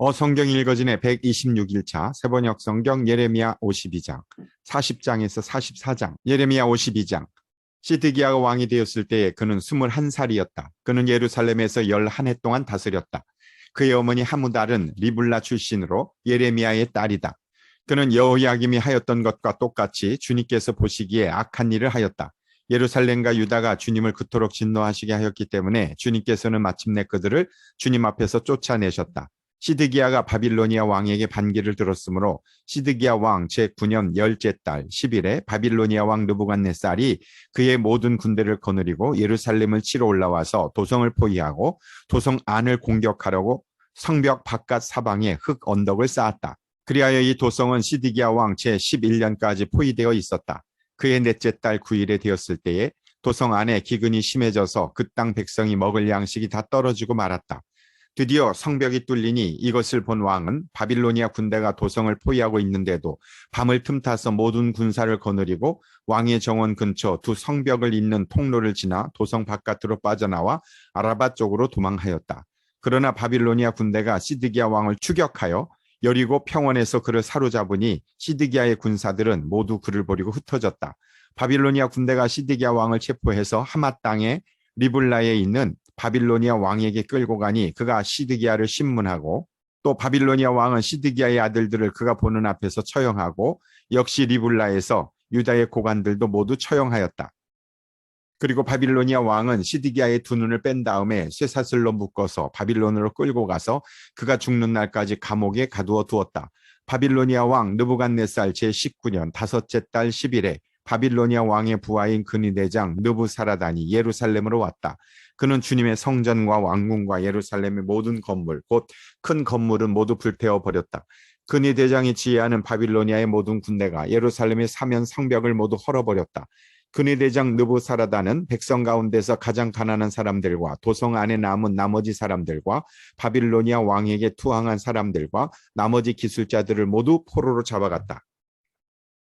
어성경 읽어진의 126일차 세번역 성경 예레미야 52장 40장에서 44장 예레미야 52장 시드기야가 왕이 되었을 때에 그는 21살이었다. 그는 예루살렘에서 11해 동안 다스렸다. 그의 어머니 하무달은 리블라 출신으로 예레미야의 딸이다. 그는 여호야김이 하였던 것과 똑같이 주님께서 보시기에 악한 일을 하였다. 예루살렘과 유다가 주님을 그토록 진노하시게 하였기 때문에 주님께서는 마침내 그들을 주님 앞에서 쫓아내셨다. 시드기야가 바빌로니아 왕에게 반기를 들었으므로 시드기야 왕 제9년 열째 달 10일에 바빌로니아 왕 느부갓네살이 그의 모든 군대를 거느리고 예루살렘을 치러 올라와서 도성을 포위하고 도성 안을 공격하려고 성벽 바깥 사방에 흙 언덕을 쌓았다. 그리하여 이 도성은 시드기야 왕 제11년까지 포위되어 있었다. 그의 넷째 달 9일에 되었을 때에 도성 안에 기근이 심해져서 그 땅 백성이 먹을 양식이 다 떨어지고 말았다. 드디어 성벽이 뚫리니 이것을 본 왕은 바빌로니아 군대가 도성을 포위하고 있는데도 밤을 틈타서 모든 군사를 거느리고 왕의 정원 근처 두 성벽을 잇는 통로를 지나 도성 바깥으로 빠져나와 아라바 쪽으로 도망하였다. 그러나 바빌로니아 군대가 시드기야 왕을 추격하여 여리고 평원에서 그를 사로잡으니 시드기야의 군사들은 모두 그를 버리고 흩어졌다. 바빌로니아 군대가 시드기야 왕을 체포해서 하마 땅에 리블라에 있는 바빌로니아 왕에게 끌고 가니 그가 시드기야를 신문하고 또 바빌로니아 왕은 시드기야의 아들들을 그가 보는 앞에서 처형하고 역시 리블라에서 유다의 고관들도 모두 처형하였다. 그리고 바빌로니아 왕은 시드기야의 두 눈을 뺀 다음에 쇠사슬로 묶어서 바빌론으로 끌고 가서 그가 죽는 날까지 감옥에 가두어 두었다. 바빌로니아 왕 느부갓네살 제19년 다섯째 달 10일에 바빌로니아 왕의 부하인 근위대장 느부사라단이 예루살렘으로 왔다. 그는 주님의 성전과 왕궁과 예루살렘의 모든 건물, 곧 큰 건물은 모두 불태워 버렸다. 근위 대장이 지휘하는 바빌로니아의 모든 군대가 예루살렘의 사면 성벽을 모두 헐어버렸다. 근위 대장 느부사라다는 백성 가운데서 가장 가난한 사람들과 도성 안에 남은 나머지 사람들과 바빌로니아 왕에게 투항한 사람들과 나머지 기술자들을 모두 포로로 잡아갔다.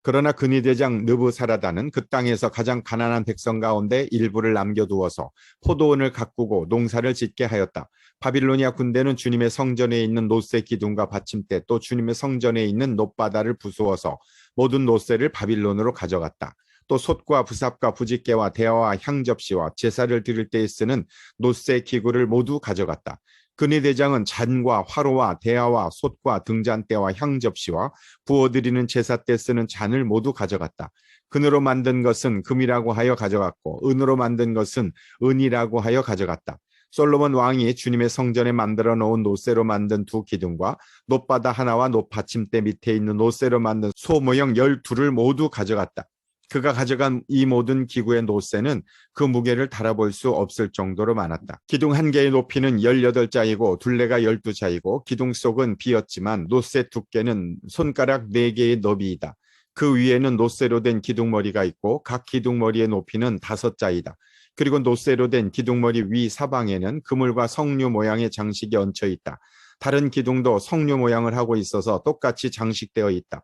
그러나 근위 대장 느부사라다는 그 땅에서 가장 가난한 백성 가운데 일부를 남겨두어서 포도원을 가꾸고 농사를 짓게 하였다. 바빌로니아 군대는 주님의 성전에 있는 노새 기둥과 받침대 또 주님의 성전에 있는 놋바다를 부수어서 모든 노새를 바빌론으로 가져갔다. 또 솥과 부삽과 부직개와 대화와 향접시와 제사를 드릴 때에 쓰는 노새 기구를 모두 가져갔다. 근위 대장은 잔과 화로와 대야와 솥과 등잔대와 향접시와 부어드리는 제사 때 쓰는 잔을 모두 가져갔다. 금으로 만든 것은 금이라고 하여 가져갔고 은으로 만든 것은 은이라고 하여 가져갔다. 솔로몬 왕이 주님의 성전에 만들어 놓은 노쇠로 만든 두 기둥과 놋바다 하나와 놋받침대 밑에 있는 노쇠로 만든 소 모형 열두를 모두 가져갔다. 그가 가져간 이 모든 기구의 노쇠는 그 무게를 달아볼 수 없을 정도로 많았다. 기둥 한 개의 높이는 18자이고 둘레가 12자이고 기둥 속은 비었지만 노쇠 두께는 손가락 4개의 너비이다. 그 위에는 노쇠로 된 기둥머리가 있고 각 기둥머리의 높이는 5자이다. 그리고 노쇠로 된 기둥머리 위 사방에는 그물과 석류 모양의 장식이 얹혀 있다. 다른 기둥도 석류 모양을 하고 있어서 똑같이 장식되어 있다.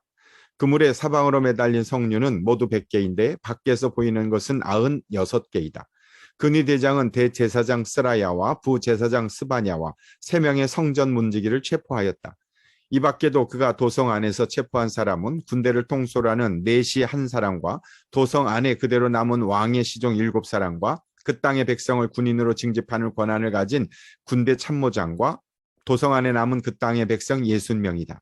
그물의 사방으로 매달린 성류는 모두 100개인데 밖에서 보이는 것은 96개이다. 근위 대장은 대제사장 스라야와 부제사장 스바냐와 세 명의 성전 문지기를 체포하였다. 이 밖에도 그가 도성 안에서 체포한 사람은 군대를 통솔하는 내시 한 사람과 도성 안에 그대로 남은 왕의 시종 일곱 사람과 그 땅의 백성을 군인으로 징집하는 권한을 가진 군대 참모장과 도성 안에 남은 그 땅의 백성 예순 명이다.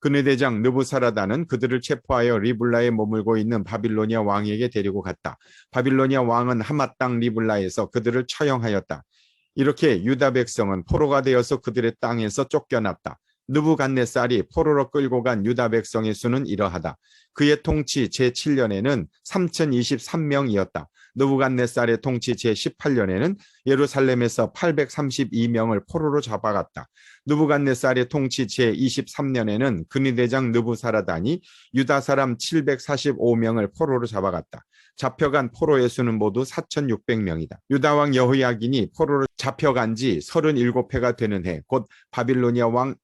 그네 대장 느부사라다는 그들을 체포하여 리블라에 머물고 있는 바빌로니아 왕에게 데리고 갔다. 바빌로니아 왕은 하마 땅 리블라에서 그들을 처형하였다. 이렇게 유다 백성은 포로가 되어서 그들의 땅에서 쫓겨났다. 느부갓네살이 포로로 끌고 간 유다 백성의 수는 이러하다. 그의 통치 제7년에는 3023명이었다. 느부갓네살의 통치 제18년에는 예루살렘에서 832명을 포로로 잡아갔다. 느부갓네살의 통치 제23년에는 근위대장 느부사라단이 유다 사람 745명을 포로로 잡아갔다. 잡혀간 포로의 수는 모두 4,600명이다. 유다왕 여호야긴이 포로로 잡혀간 지 37회가 되는 해, 곧 바빌로니아 왕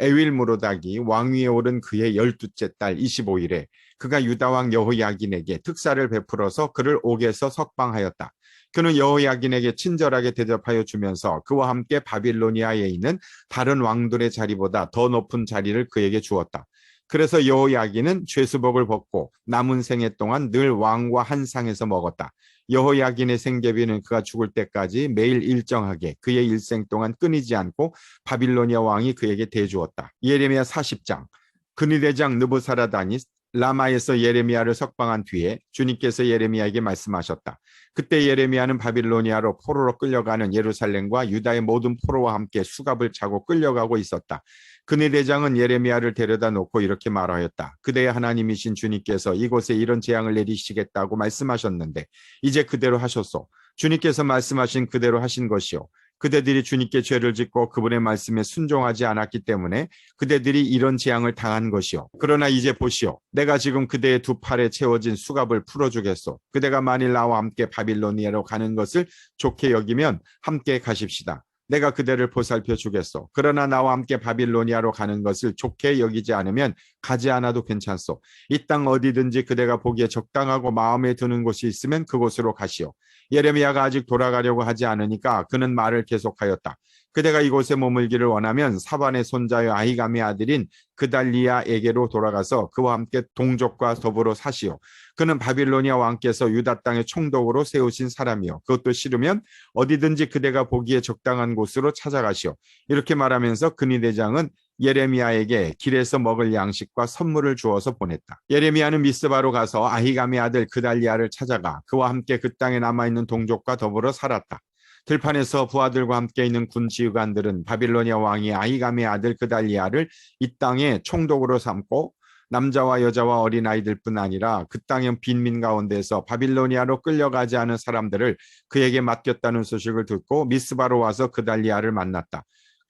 에윌 무로닥이 왕위에 오른 그의 열두째 달 25일에 그가 유다왕 여호야긴에게 특사를 베풀어서 그를 옥에서 석방하였다. 그는 여호야긴에게 친절하게 대접하여 주면서 그와 함께 바빌로니아에 있는 다른 왕들의 자리보다 더 높은 자리를 그에게 주었다. 그래서 여호야긴은 죄수복을 벗고 남은 생애 동안 늘 왕과 한 상에서 먹었다. 여호야긴의 생계비는 그가 죽을 때까지 매일 일정하게 그의 일생 동안 끊이지 않고 바빌로니아 왕이 그에게 대주었다. 예레미야 40장 근위 대장 느부사라단이 라마에서 예레미야를 석방한 뒤에 주님께서 예레미야에게 말씀하셨다. 그때 예레미야는 바빌로니아로 포로로 끌려가는 예루살렘과 유다의 모든 포로와 함께 수갑을 차고 끌려가고 있었다. 그네 대장은 예레미야를 데려다 놓고 이렇게 말하였다. 그대의 하나님이신 주님께서 이곳에 이런 재앙을 내리시겠다고 말씀하셨는데 이제 그대로 하셨소. 주님께서 말씀하신 그대로 하신 것이요. 그대들이 주님께 죄를 짓고 그분의 말씀에 순종하지 않았기 때문에 그대들이 이런 재앙을 당한 것이요. 그러나 이제 보시오. 내가 지금 그대의 두 팔에 채워진 수갑을 풀어주겠소. 그대가 만일 나와 함께 바빌로니아로 가는 것을 좋게 여기면 함께 가십시다. 내가 그대를 보살펴 주겠소. 그러나 나와 함께 바빌로니아로 가는 것을 좋게 여기지 않으면 가지 않아도 괜찮소. 이 땅 어디든지 그대가 보기에 적당하고 마음에 드는 곳이 있으면 그곳으로 가시오. 예레미야가 아직 돌아가려고 하지 않으니까 그는 말을 계속하였다. 그대가 이곳에 머물기를 원하면 사반의 손자여 아히감의 아들인 그달리아에게로 돌아가서 그와 함께 동족과 더불어 사시오. 그는 바빌로니아 왕께서 유다 땅의 총독으로 세우신 사람이요. 그것도 싫으면 어디든지 그대가 보기에 적당한 곳으로 찾아가시오. 이렇게 말하면서 근위 대장은 예레미야에게 길에서 먹을 양식과 선물을 주어서 보냈다. 예레미야는 미스바로 가서 아히감의 아들 그달리아를 찾아가 그와 함께 그 땅에 남아있는 동족과 더불어 살았다. 들판에서 부하들과 함께 있는 군 지휘관들은 바빌로니아 왕이 아히감의 아들 그달리아를 이 땅에 총독으로 삼고 남자와 여자와 어린아이들뿐 아니라 그 땅의 빈민 가운데서 바빌로니아로 끌려가지 않은 사람들을 그에게 맡겼다는 소식을 듣고 미스바로 와서 그달리아를 만났다.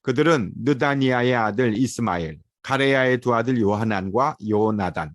그들은 느다니아의 아들 이스마엘, 가레야의 두 아들 요하난과 요나단,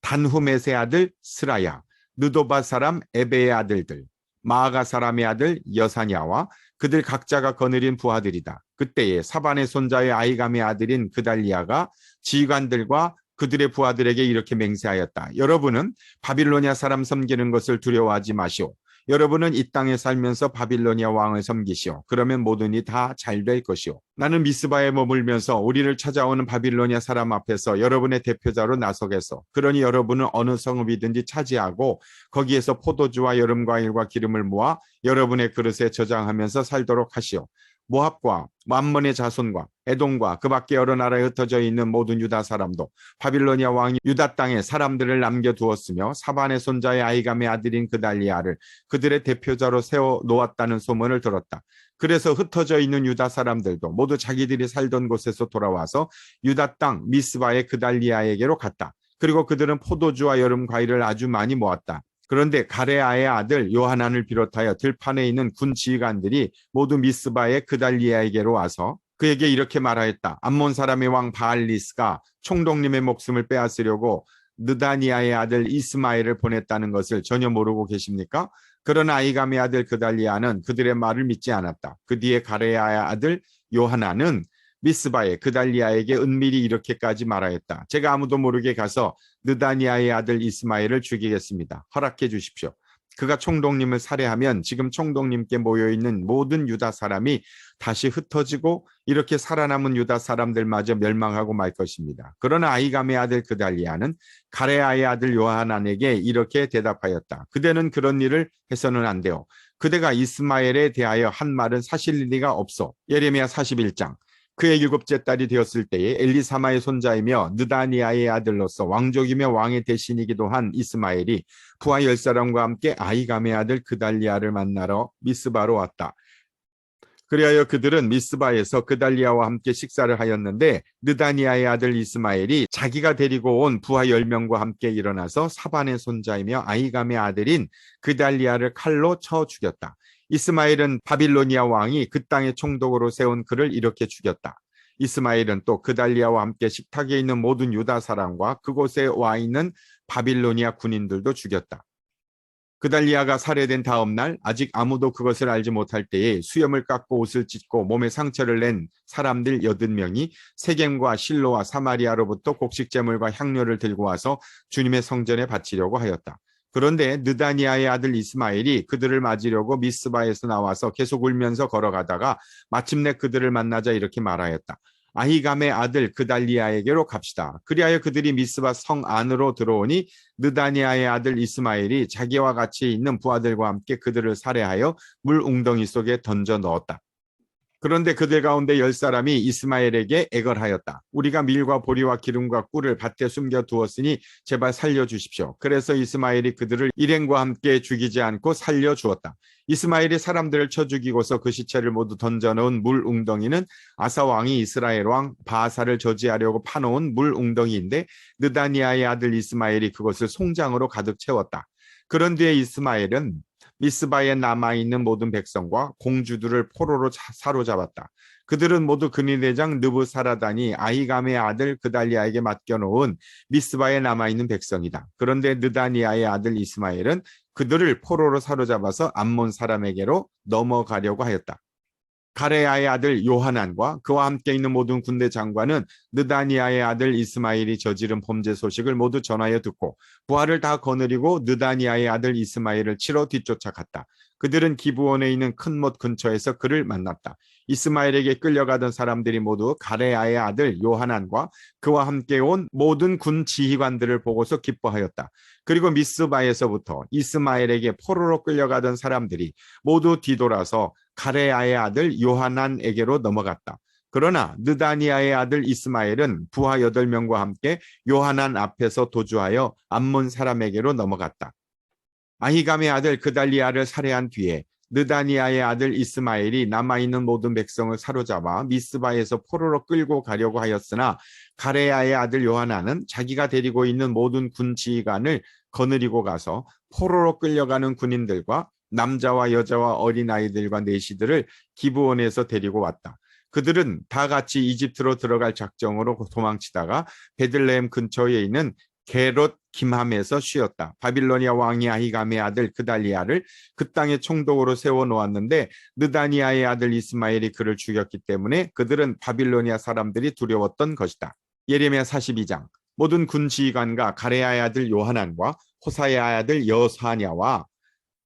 단후메의 아들 스라야, 느도바 사람 에베의 아들들, 마아가 사람의 아들 여사냐와 그들 각자가 거느린 부하들이다. 그때에 사반의 손자의 아이감의 아들인 그달리아가 지휘관들과 그들의 부하들에게 이렇게 맹세하였다. 여러분은 바빌로니아 사람 섬기는 것을 두려워하지 마시오. 여러분은 이 땅에 살면서 바빌로니아 왕을 섬기시오. 그러면 모든 이 다 잘 될 것이오. 나는 미스바에 머물면서 우리를 찾아오는 바빌로니아 사람 앞에서 여러분의 대표자로 나서겠소. 그러니 여러분은 어느 성읍이든지 차지하고 거기에서 포도주와 여름 과일과 기름을 모아 여러분의 그릇에 저장하면서 살도록 하시오. 모압과 만문의 자손과 에돔과 그 밖에 여러 나라에 흩어져 있는 모든 유다 사람도 바빌로니아 왕이 유다 땅에 사람들을 남겨두었으며 사반의 손자의 아이감의 아들인 그달리아를 그들의 대표자로 세워 놓았다는 소문을 들었다. 그래서 흩어져 있는 유다 사람들도 모두 자기들이 살던 곳에서 돌아와서 유다 땅 미스바의 그달리아에게로 갔다. 그리고 그들은 포도주와 여름 과일을 아주 많이 모았다. 그런데 가레아의 아들 요하난을 비롯하여 들판에 있는 군 지휘관들이 모두 미스바의 그달리아에게로 와서 그에게 이렇게 말하였다. 암몬 사람의 왕 바알리스가 총독님의 목숨을 빼앗으려고 느다니아의 아들 이스마엘을 보냈다는 것을 전혀 모르고 계십니까? 그러나 아이감의 아들 그달리아는 그들의 말을 믿지 않았다. 그 뒤에 가레아의 아들 요하나는 미스바에 그달리아에게 은밀히 이렇게까지 말하였다. 제가 아무도 모르게 가서 느다니아의 아들 이스마엘을 죽이겠습니다. 허락해 주십시오. 그가 총독님을 살해하면 지금 총독님께 모여있는 모든 유다 사람이 다시 흩어지고 이렇게 살아남은 유다 사람들마저 멸망하고 말 것입니다. 그러나 아이감의 아들 그달리아는 가레아의 아들 요하난에게 이렇게 대답하였다. 그대는 그런 일을 해서는 안 돼요. 그대가 이스마엘에 대하여 한 말은 사실 리가 없어. 예레미야 41장. 그의 일곱째 딸이 되었을 때에 엘리사마의 손자이며 느다니아의 아들로서 왕족이며 왕의 대신이기도 한 이스마엘이 부하 열 사람과 함께 아이감의 아들 그달리아를 만나러 미스바로 왔다. 그리하여 그들은 미스바에서 그달리아와 함께 식사를 하였는데 느다니아의 아들 이스마엘이 자기가 데리고 온 부하 열명과 함께 일어나서 사반의 손자이며 아이감의 아들인 그달리아를 칼로 쳐 죽였다. 이스마엘은 바빌로니아 왕이 그 땅의 총독으로 세운 그를 이렇게 죽였다. 이스마엘은 또 그달리아와 함께 식탁에 있는 모든 유다 사람과 그곳에 와 있는 바빌로니아 군인들도 죽였다. 그달리아가 살해된 다음 날 아직 아무도 그것을 알지 못할 때에 수염을 깎고 옷을 찢고 몸에 상처를 낸 사람들 여든 명이 세겜과 실로와 사마리아로부터 곡식제물과 향료를 들고 와서 주님의 성전에 바치려고 하였다. 그런데 느다니아의 아들 이스마엘이 그들을 맞으려고 미스바에서 나와서 계속 울면서 걸어가다가 마침내 그들을 만나자 이렇게 말하였다. 아히감의 아들 그달리아에게로 갑시다. 그리하여 그들이 미스바 성 안으로 들어오니 느다니아의 아들 이스마엘이 자기와 같이 있는 부하들과 함께 그들을 살해하여 물 웅덩이 속에 던져 넣었다. 그런데 그들 가운데 열 사람이 이스마엘에게 애걸하였다. 우리가 밀과 보리와 기름과 꿀을 밭에 숨겨 두었으니 제발 살려 주십시오. 그래서 이스마엘이 그들을 일행과 함께 죽이지 않고 살려 주었다. 이스마엘이 사람들을 쳐 죽이고서 그 시체를 모두 던져 넣은 물 웅덩이는 아사 왕이 이스라엘 왕 바사를 저지하려고 파놓은 물 웅덩이인데 느다니아의 아들 이스마엘이 그것을 송장으로 가득 채웠다. 그런 뒤에 이스마엘은 미스바에 남아 있는 모든 백성과 공주들을 포로로 자- 사로잡았다. 그들은 모두 근위 대장 느부사라단이 아이감의 아들 그달리아에게 맡겨놓은 미스바에 남아 있는 백성이다. 그런데 느다니아의 아들 이스마엘은 그들을 포로로 사로잡아서 암몬 사람에게로 넘어가려고 하였다. 가레아의 아들 요하난과 그와 함께 있는 모든 군대 장관은 느다니아의 아들 이스마엘이 저지른 범죄 소식을 모두 전하여 듣고 부하를 다 거느리고 느다니아의 아들 이스마엘을 치러 뒤쫓아갔다. 그들은 기부원에 있는 큰 못 근처에서 그를 만났다. 이스마엘에게 끌려가던 사람들이 모두 가레아의 아들 요하난과 그와 함께 온 모든 군 지휘관들을 보고서 기뻐하였다. 그리고 미스바에서부터 이스마엘에게 포로로 끌려가던 사람들이 모두 뒤돌아서 가레아의 아들 요하난에게로 넘어갔다. 그러나 느다니아의 아들 이스마엘은 부하 여덟 명과 함께 요하난 앞에서 도주하여 암몬 사람에게로 넘어갔다. 아히감의 아들 그달리아를 살해한 뒤에 느다니아의 아들 이스마엘이 남아있는 모든 백성을 사로잡아 미스바에서 포로로 끌고 가려고 하였으나 가레아의 아들 요하나는 자기가 데리고 있는 모든 군 지휘관을 거느리고 가서 포로로 끌려가는 군인들과 남자와 여자와 어린아이들과 내시들을 기부원에서 데리고 왔다. 그들은 다 같이 이집트로 들어갈 작정으로 도망치다가 베들레헴 근처에 있는 게롯 김함에서 쉬었다. 바빌로니아 왕이 아히감의 아들 그달리아를 그 땅에 총독으로 세워 놓았는데 느다니아의 아들 이스마엘이 그를 죽였기 때문에 그들은 바빌로니아 사람들이 두려웠던 것이다. 예레미야 42장 모든 군 지휘관과 가레아의 아들 요하난과 호사의 아들 여사냐와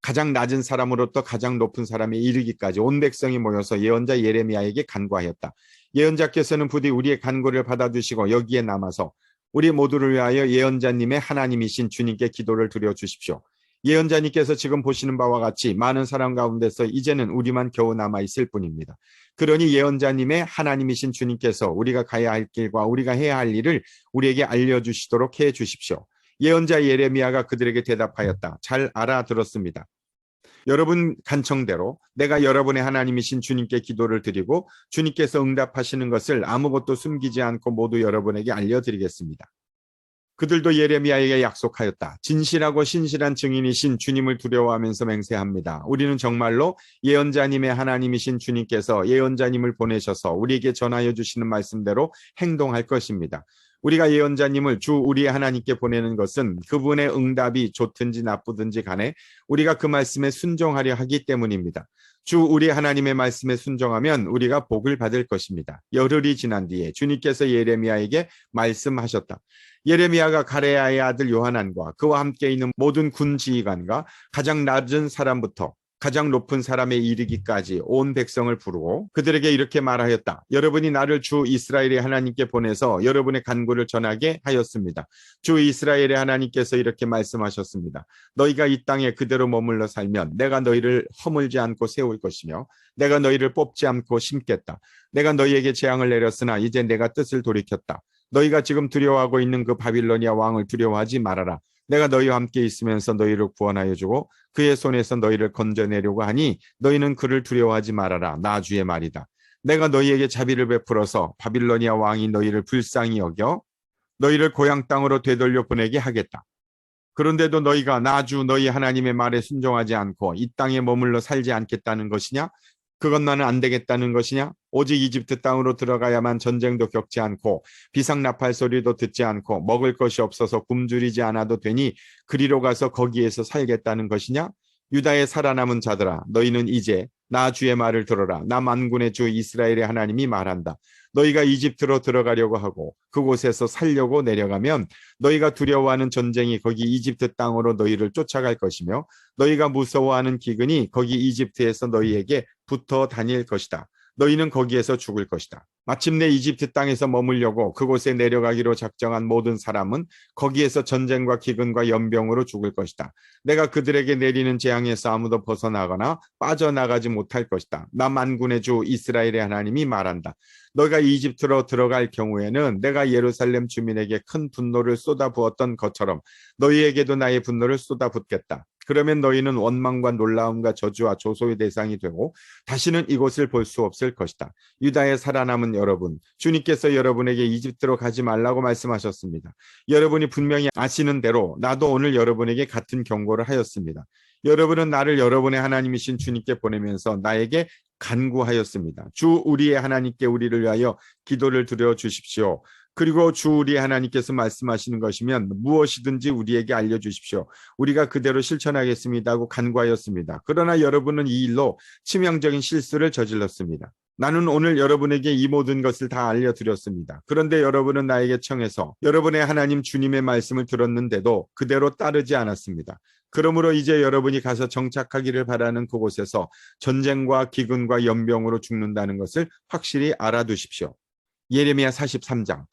가장 낮은 사람으로부터 가장 높은 사람에 이르기까지 온 백성이 모여서 예언자 예레미야에게 간구하였다. 예언자께서는 부디 우리의 간구를 받아주시고 여기에 남아서 우리 모두를 위하여 예언자님의 하나님이신 주님께 기도를 드려 주십시오. 예언자님께서 지금 보시는 바와 같이 많은 사람 가운데서 이제는 우리만 겨우 남아 있을 뿐입니다. 그러니 예언자님의 하나님이신 주님께서 우리가 가야 할 길과 우리가 해야 할 일을 우리에게 알려주시도록 해 주십시오. 예언자 예레미야가 그들에게 대답하였다. 잘 알아들었습니다. 여러분 간청대로 내가 여러분의 하나님이신 주님께 기도를 드리고 주님께서 응답하시는 것을 아무것도 숨기지 않고 모두 여러분에게 알려드리겠습니다. 그들도 예레미야에게 약속하였다. 진실하고 신실한 증인이신 주님을 두려워하면서 맹세합니다. 우리는 정말로 예언자님의 하나님이신 주님께서 예언자님을 보내셔서 우리에게 전하여 주시는 말씀대로 행동할 것입니다. 우리가 예언자님을 주 우리의 하나님께 보내는 것은 그분의 응답이 좋든지 나쁘든지 간에 우리가 그 말씀에 순종하려 하기 때문입니다. 주 우리 하나님의 말씀에 순종하면 우리가 복을 받을 것입니다. 열흘이 지난 뒤에 주님께서 예레미야에게 말씀하셨다. 예레미야가 가레아의 아들 요하난과 그와 함께 있는 모든 군 지휘관과 가장 낮은 사람부터 가장 높은 사람에 이르기까지 온 백성을 부르고 그들에게 이렇게 말하였다. 여러분이 나를 주 이스라엘의 하나님께 보내서 여러분의 간구를 전하게 하였습니다. 주 이스라엘의 하나님께서 이렇게 말씀하셨습니다. 너희가 이 땅에 그대로 머물러 살면 내가 너희를 허물지 않고 세울 것이며 내가 너희를 뽑지 않고 심겠다. 내가 너희에게 재앙을 내렸으나 이제 내가 뜻을 돌이켰다. 너희가 지금 두려워하고 있는 그 바빌로니아 왕을 두려워하지 말아라. 내가 너희와 함께 있으면서 너희를 구원하여 주고 그의 손에서 너희를 건져내려고 하니 너희는 그를 두려워하지 말아라. 나 주의 말이다. 내가 너희에게 자비를 베풀어서 바빌로니아 왕이 너희를 불쌍히 여겨 너희를 고향 땅으로 되돌려 보내게 하겠다. 그런데도 너희가 나주 너희 하나님의 말에 순종하지 않고 이 땅에 머물러 살지 않겠다는 것이냐? 그건 나는 안 되겠다는 것이냐? 오직 이집트 땅으로 들어가야만 전쟁도 겪지 않고 비상 나팔 소리도 듣지 않고 먹을 것이 없어서 굶주리지 않아도 되니 그리로 가서 거기에서 살겠다는 것이냐? 유다의 살아남은 자들아 너희는 이제 나 주의 말을 들어라 나 만군의 주 이스라엘의 하나님이 말한다 너희가 이집트로 들어가려고 하고 그곳에서 살려고 내려가면 너희가 두려워하는 전쟁이 거기 이집트 땅으로 너희를 쫓아갈 것이며 너희가 무서워하는 기근이 거기 이집트에서 너희에게 붙어 다닐 것이다. 너희는 거기에서 죽을 것이다. 마침내 이집트 땅에서 머물려고 그곳에 내려가기로 작정한 모든 사람은 거기에서 전쟁과 기근과 연병으로 죽을 것이다. 내가 그들에게 내리는 재앙에서 아무도 벗어나거나 빠져나가지 못할 것이다. 나 만군의 주 이스라엘의 하나님이 말한다. 너희가 이집트로 들어갈 경우에는 내가 예루살렘 주민에게 큰 분노를 쏟아부었던 것처럼 너희에게도 나의 분노를 쏟아붓겠다. 그러면 너희는 원망과 놀라움과 저주와 조소의 대상이 되고 다시는 이곳을 볼 수 없을 것이다. 유다의 살아남은 여러분, 주님께서 여러분에게 이집트로 가지 말라고 말씀하셨습니다. 여러분이 분명히 아시는 대로 나도 오늘 여러분에게 같은 경고를 하였습니다. 여러분은 나를 여러분의 하나님이신 주님께 보내면서 나에게 간구하였습니다. 주 우리의 하나님께 우리를 위하여 기도를 드려 주십시오. 그리고 주 우리 하나님께서 말씀하시는 것이면 무엇이든지 우리에게 알려주십시오. 우리가 그대로 실천하겠습니다 하고 간구하였습니다. 그러나 여러분은 이 일로 치명적인 실수를 저질렀습니다. 나는 오늘 여러분에게 이 모든 것을 다 알려드렸습니다. 그런데 여러분은 나에게 청해서 여러분의 하나님 주님의 말씀을 들었는데도 그대로 따르지 않았습니다. 그러므로 이제 여러분이 가서 정착하기를 바라는 그곳에서 전쟁과 기근과 연병으로 죽는다는 것을 확실히 알아두십시오. 예레미야 43장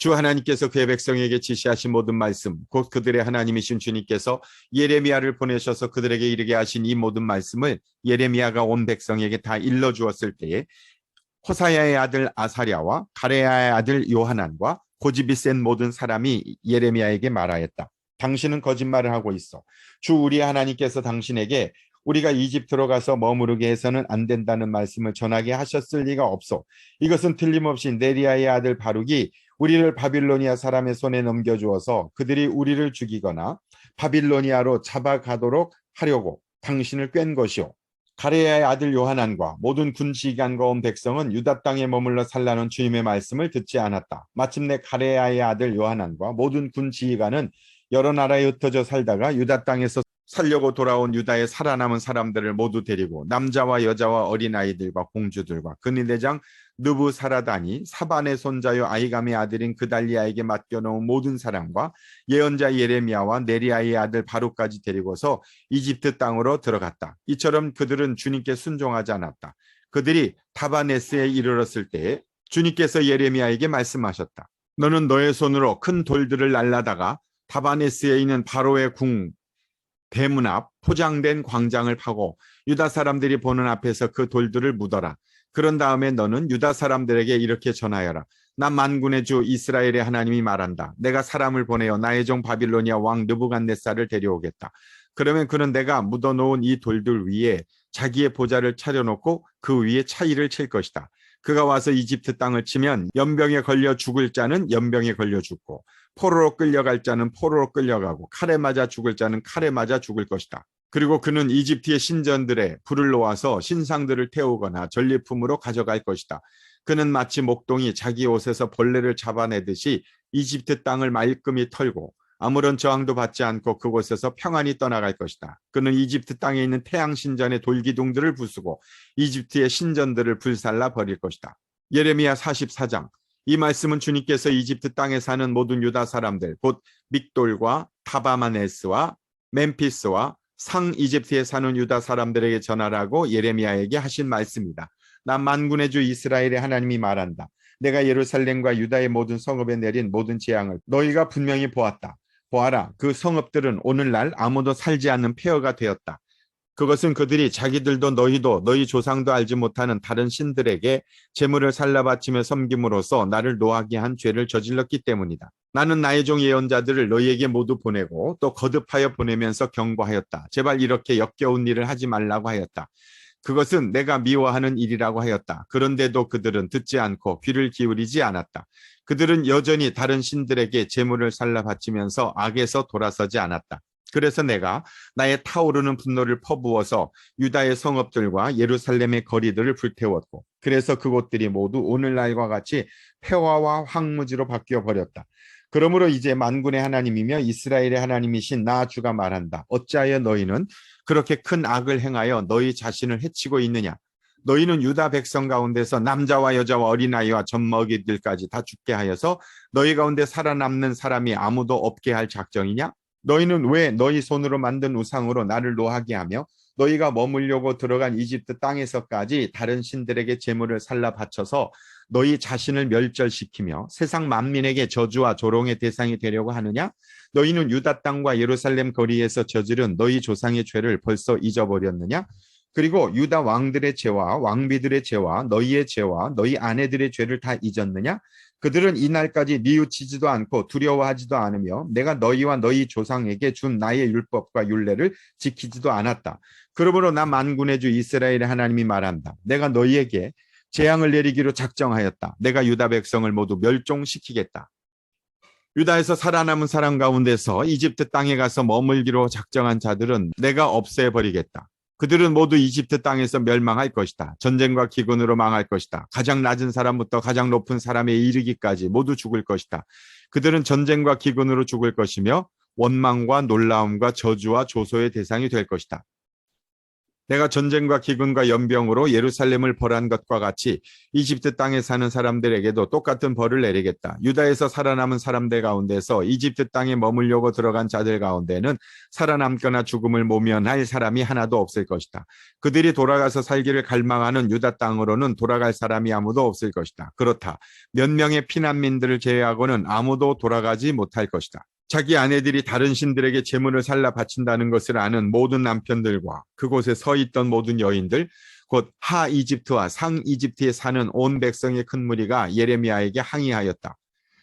주 하나님께서 그의 백성에게 지시하신 모든 말씀, 곧 그들의 하나님이신 주님께서 예레미야를 보내셔서 그들에게 이르게 하신 이 모든 말씀을 예레미야가 온 백성에게 다 일러 주었을 때에 호사야의 아들 아사랴와 가레야의 아들 요하난과 고집이 센 모든 사람이 예레미야에게 말하였다. 당신은 거짓말을 하고 있어. 주 우리 하나님께서 당신에게 우리가 이집트로 가서 머무르게 해서는 안 된다는 말씀을 전하게 하셨을 리가 없어. 이것은 틀림없이 네리아의 아들 바룩이 우리를 바빌로니아 사람의 손에 넘겨주어서 그들이 우리를 죽이거나 바빌로니아로 잡아가도록 하려고 당신을 꿰는 것이오. 가레야의 아들 요하난과 모든 군 지휘관과 온 백성은 유다 땅에 머물러 살라는 주님의 말씀을 듣지 않았다. 마침내 가레야의 아들 요하난과 모든 군 지휘관은 여러 나라에 흩어져 살다가 유다 땅에서 살려고 돌아온 유다의 살아남은 사람들을 모두 데리고 남자와 여자와 어린아이들과 공주들과 근위대장 느부사라단이 사반의 손자요 아이감의 아들인 그달리아에게 맡겨놓은 모든 사람과 예언자 예레미야와 네리아의 아들 바룩까지 데리고서 이집트 땅으로 들어갔다. 이처럼 그들은 주님께 순종하지 않았다. 그들이 다바네스에 이르렀을 때에 주님께서 예레미야에게 말씀하셨다. 너는 너의 손으로 큰 돌들을 날라다가 다바네스에 있는 바로의 궁 대문 앞 포장된 광장을 파고 유다 사람들이 보는 앞에서 그 돌들을 묻어라. 그런 다음에 너는 유다 사람들에게 이렇게 전하여라. 나 만군의 주 이스라엘의 하나님이 말한다. 내가 사람을 보내어 나의 종 바빌로니아 왕 느부갓네살을 데려오겠다. 그러면 그는 내가 묻어놓은 이 돌들 위에 자기의 보좌를 차려놓고 그 위에 차이를 칠 것이다. 그가 와서 이집트 땅을 치면 연병에 걸려 죽을 자는 연병에 걸려 죽고 포로로 끌려갈 자는 포로로 끌려가고 칼에 맞아 죽을 자는 칼에 맞아 죽을 것이다. 그리고 그는 이집트의 신전들에 불을 놓아서 신상들을 태우거나 전리품으로 가져갈 것이다. 그는 마치 목동이 자기 옷에서 벌레를 잡아내듯이 이집트 땅을 말끔히 털고 아무런 저항도 받지 않고 그곳에서 평안히 떠나갈 것이다. 그는 이집트 땅에 있는 태양 신전의 돌기둥들을 부수고 이집트의 신전들을 불살라 버릴 것이다. 예레미야 44장 이 말씀은 주님께서 이집트 땅에 사는 모든 유다 사람들 곧 믹돌과 타바마네스와 멤피스와 상 이집트에 사는 유다 사람들에게 전하라고 예레미야에게 하신 말씀이다. 난 만군의 주 이스라엘의 하나님이 말한다. 내가 예루살렘과 유다의 모든 성읍에 내린 모든 재앙을 너희가 분명히 보았다. 보아라, 그 성읍들은 오늘날 아무도 살지 않는 폐허가 되었다. 그것은 그들이 자기들도 너희도 너희 조상도 알지 못하는 다른 신들에게 재물을 살라 바치며 섬김으로써 나를 노하게 한 죄를 저질렀기 때문이다. 나는 나의 종 예언자들을 너희에게 모두 보내고 또 거듭하여 보내면서 경고하였다. 제발 이렇게 역겨운 일을 하지 말라고 하였다. 그것은 내가 미워하는 일이라고 하였다. 그런데도 그들은 듣지 않고 귀를 기울이지 않았다. 그들은 여전히 다른 신들에게 재물을 살라 바치면서 악에서 돌아서지 않았다. 그래서 내가 나의 타오르는 분노를 퍼부어서 유다의 성읍들과 예루살렘의 거리들을 불태웠고 그래서 그곳들이 모두 오늘날과 같이 폐화와 황무지로 바뀌어 버렸다. 그러므로 이제 만군의 하나님이며 이스라엘의 하나님이신 나 주가 말한다. 어찌하여 너희는 그렇게 큰 악을 행하여 너희 자신을 해치고 있느냐? 너희는 유다 백성 가운데서 남자와 여자와 어린아이와 젖먹이들까지 다 죽게 하여서 너희 가운데 살아남는 사람이 아무도 없게 할 작정이냐? 너희는 왜 너희 손으로 만든 우상으로 나를 노하게 하며 너희가 머물려고 들어간 이집트 땅에서까지 다른 신들에게 제물을 살라 바쳐서 너희 자신을 멸절시키며 세상 만민에게 저주와 조롱의 대상이 되려고 하느냐? 너희는 유다 땅과 예루살렘 거리에서 저지른 너희 조상의 죄를 벌써 잊어버렸느냐? 그리고 유다 왕들의 죄와 왕비들의 죄와 너희의 죄와 너희 아내들의 죄를 다 잊었느냐? 그들은 이날까지 뉘우치지도 않고 두려워하지도 않으며 내가 너희와 너희 조상에게 준 나의 율법과 율례를 지키지도 않았다. 그러므로 나 만군의 주 이스라엘의 하나님이 말한다. 내가 너희에게 재앙을 내리기로 작정하였다. 내가 유다 백성을 모두 멸종시키겠다. 유다에서 살아남은 사람 가운데서 이집트 땅에 가서 머물기로 작정한 자들은 내가 없애버리겠다. 그들은 모두 이집트 땅에서 멸망할 것이다. 전쟁과 기근으로 망할 것이다. 가장 낮은 사람부터 가장 높은 사람에 이르기까지 모두 죽을 것이다. 그들은 전쟁과 기근으로 죽을 것이며 원망과 놀라움과 저주와 조소의 대상이 될 것이다. 내가 전쟁과 기근과 연병으로 예루살렘을 벌한 것과 같이 이집트 땅에 사는 사람들에게도 똑같은 벌을 내리겠다. 유다에서 살아남은 사람들 가운데서 이집트 땅에 머물려고 들어간 자들 가운데는 살아남거나 죽음을 모면할 사람이 하나도 없을 것이다. 그들이 돌아가서 살기를 갈망하는 유다 땅으로는 돌아갈 사람이 아무도 없을 것이다. 그렇다. 몇 명의 피난민들을 제외하고는 아무도 돌아가지 못할 것이다. 자기 아내들이 다른 신들에게 제물을 살라 바친다는 것을 아는 모든 남편들과 그곳에 서 있던 모든 여인들, 곧 하 이집트와 상 이집트에 사는 온 백성의 큰 무리가 예레미야에게 항의하였다.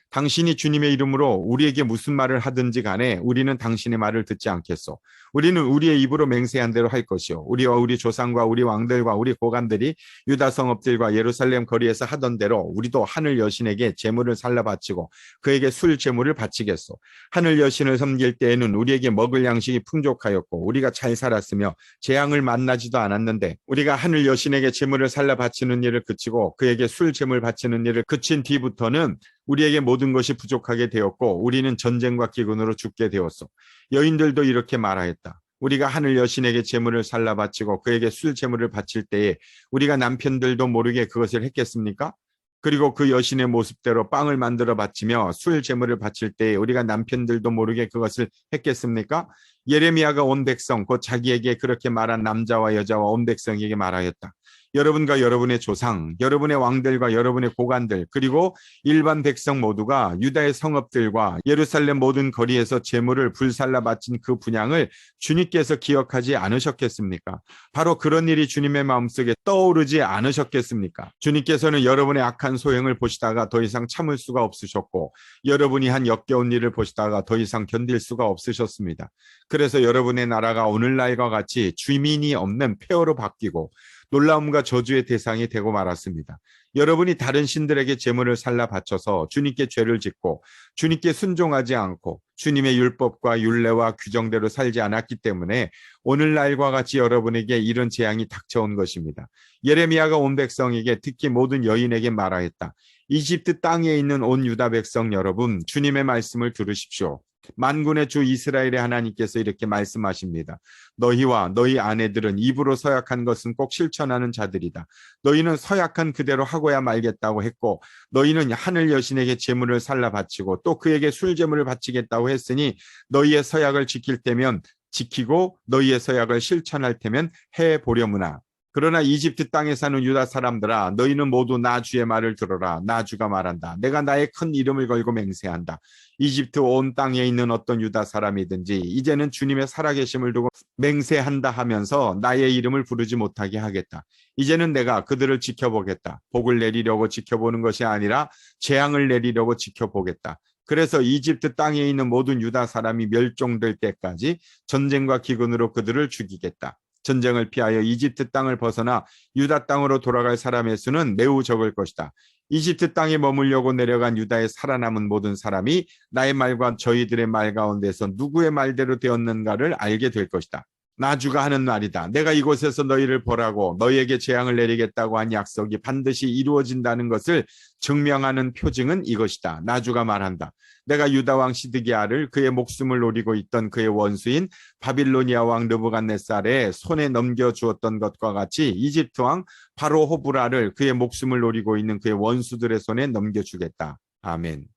당신이 주님의 이름으로 우리에게 무슨 말을 하든지 간에 우리는 당신의 말을 듣지 않겠소. 우리는 우리의 입으로 맹세한 대로 할 것이요. 우리와 우리 조상과 우리 왕들과 우리 고관들이 유다 성읍들과 예루살렘 거리에서 하던 대로 우리도 하늘 여신에게 제물을 살라 바치고 그에게 술 제물을 바치겠소. 하늘 여신을 섬길 때에는 우리에게 먹을 양식이 풍족하였고 우리가 잘 살았으며 재앙을 만나지도 않았는데 우리가 하늘 여신에게 제물을 살라 바치는 일을 그치고 그에게 술 제물 바치는 일을 그친 뒤부터는 우리에게 모든 것이 부족하게 되었고 우리는 전쟁과 기근으로 죽게 되었소. 여인들도 이렇게 말하였다. 우리가 하늘 여신에게 제물을 살라 바치고 그에게 술 제물을 바칠 때에 우리가 남편들도 모르게 그것을 했겠습니까? 그리고 그 여신의 모습대로 빵을 만들어 바치며 술 제물을 바칠 때에 우리가 남편들도 모르게 그것을 했겠습니까? 예레미야가 온 백성 곧 자기에게 그렇게 말한 남자와 여자와 온 백성에게 말하였다. 여러분과 여러분의 조상, 여러분의 왕들과 여러분의 고관들, 그리고 일반 백성 모두가 유다의 성읍들과 예루살렘 모든 거리에서 제물을 불살라 바친 그 분양을 주님께서 기억하지 않으셨겠습니까? 바로 그런 일이 주님의 마음속에 떠오르지 않으셨겠습니까? 주님께서는 여러분의 악한 소행을 보시다가 더 이상 참을 수가 없으셨고, 여러분이 한 역겨운 일을 보시다가 더 이상 견딜 수가 없으셨습니다. 그래서 여러분의 나라가 오늘날과 같이 주민이 없는 폐허로 바뀌고 놀라움과 저주의 대상이 되고 말았습니다. 여러분이 다른 신들에게 제물을 살라 바쳐서 주님께 죄를 짓고 주님께 순종하지 않고 주님의 율법과 율례와 규정대로 살지 않았기 때문에 오늘날과 같이 여러분에게 이런 재앙이 닥쳐온 것입니다. 예레미야가 온 백성에게 특히 모든 여인에게 말하였다. 이집트 땅에 있는 온 유다 백성 여러분 주님의 말씀을 들으십시오. 만군의 주 이스라엘의 하나님께서 이렇게 말씀하십니다. 너희와 너희 아내들은 입으로 서약한 것은 꼭 실천하는 자들이다. 너희는 서약한 그대로 하고야 말겠다고 했고 너희는 하늘 여신에게 제물을 살라 바치고 또 그에게 술 제물을 바치겠다고 했으니 너희의 서약을 지킬 때면 지키고 너희의 서약을 실천할 때면 해 보려무나 그러나 이집트 땅에 사는 유다 사람들아 너희는 모두 나 주의 말을 들어라. 나 주가 말한다. 내가 나의 큰 이름을 걸고 맹세한다. 이집트 온 땅에 있는 어떤 유다 사람이든지 이제는 주님의 살아계심을 두고 맹세한다 하면서 나의 이름을 부르지 못하게 하겠다. 이제는 내가 그들을 지켜보겠다. 복을 내리려고 지켜보는 것이 아니라 재앙을 내리려고 지켜보겠다. 그래서 이집트 땅에 있는 모든 유다 사람이 멸종될 때까지 전쟁과 기근으로 그들을 죽이겠다. 전쟁을 피하여 이집트 땅을 벗어나 유다 땅으로 돌아갈 사람의 수는 매우 적을 것이다. 이집트 땅에 머물려고 내려간 유다에 살아남은 모든 사람이 나의 말과 저희들의 말 가운데서 누구의 말대로 되었는가를 알게 될 것이다. 나주가 하는 말이다. 내가 이곳에서 너희를 보라고 너희에게 재앙을 내리겠다고 한 약속이 반드시 이루어진다는 것을 증명하는 표징은 이것이다. 나주가 말한다. 내가 유다 왕 시드기야를 그의 목숨을 노리고 있던 그의 원수인 바빌로니아 왕 느부갓네살의 손에 넘겨 주었던 것과 같이 이집트 왕 바로 호브라를 그의 목숨을 노리고 있는 그의 원수들의 손에 넘겨 주겠다. 아멘.